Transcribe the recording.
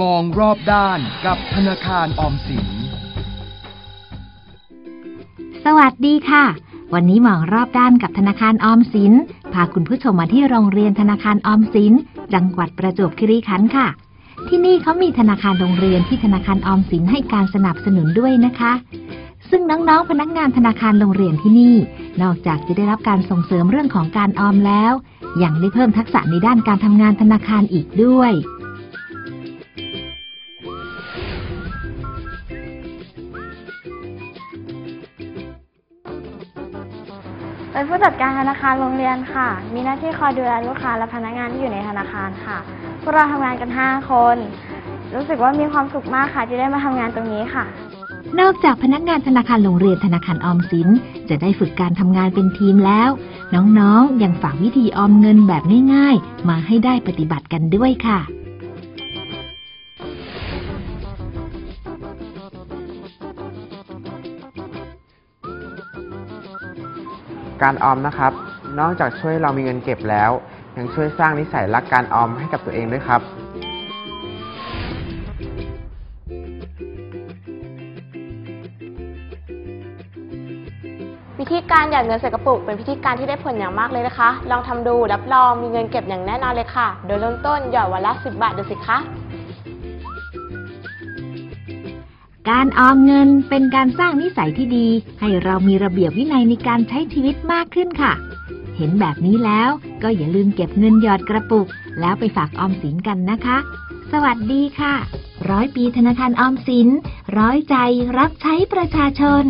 มองรอบด้านกับธนาคารออมสิน สวัสดีค่ะ วันนี้มองรอบด้านกับธนาคารออมสิน พาคุณผู้ชมมาที่โรงเรียนธนาคารออมสิน จังหวัดประจวบคีรีขันธ์ค่ะ ที่นี่เขามีธนาคารโรงเรียนที่ธนาคารออมสินให้การสนับสนุนด้วยนะคะ ซึ่งน้องๆพนักงานธนาคารโรงเรียนที่นี่ นอกจากจะได้รับการส่งเสริมเรื่องของการออมแล้ว ยังได้เพิ่มทักษะในด้านการทำงานธนาคารอีกด้วย เป็นผู้จัดการธนาคารโรงเรียนค่ะ มีหน้าที่คอยดูแลลูกค้าและพนักงานที่อยู่ในธนาคารค่ะ พวกเราทำงานกัน 5 คน รู้สึกว่ามีความสุขมากค่ะ ที่ได้มาทำงานตรงนี้ค่ะ นอกจากพนักงานธนาคารโรงเรียนธนาคารออมสิน จะได้ฝึกการทำงานเป็นทีมแล้ว น้องๆยังฝากวิธีออมเงินแบบง่ายๆ มาให้ได้ปฏิบัติกันด้วยค่ะ การออมนะครับ นอกจากช่วยเรามีเงินเก็บแล้ว ยังช่วยสร้างนิสัยรักการออมให้กับตัวเองด้วยครับ วิธีการหยอดเงินใส่กระปุก เป็นวิธีการที่ได้ผลอย่างมากเลยนะคะ ลองทำดูรับรองมีเงินเก็บอย่างแน่นอนเลยค่ะ โดยเริ่มต้นหยอดวันละ 10 บาทดูสิคะ การออมเงินเป็นการสร้างนิสัยที่ดี ให้เรามีระเบียบวินัยในการใช้ชีวิตมากขึ้นค่ะ เห็นแบบนี้แล้วก็อย่าลืมเก็บเงินหยอดกระปุก แล้วไปฝากออมสินกันนะคะ สวัสดีค่ะ ร้อยปีธนาคารออมสิน ร้อยใจรับใช้ประชาชน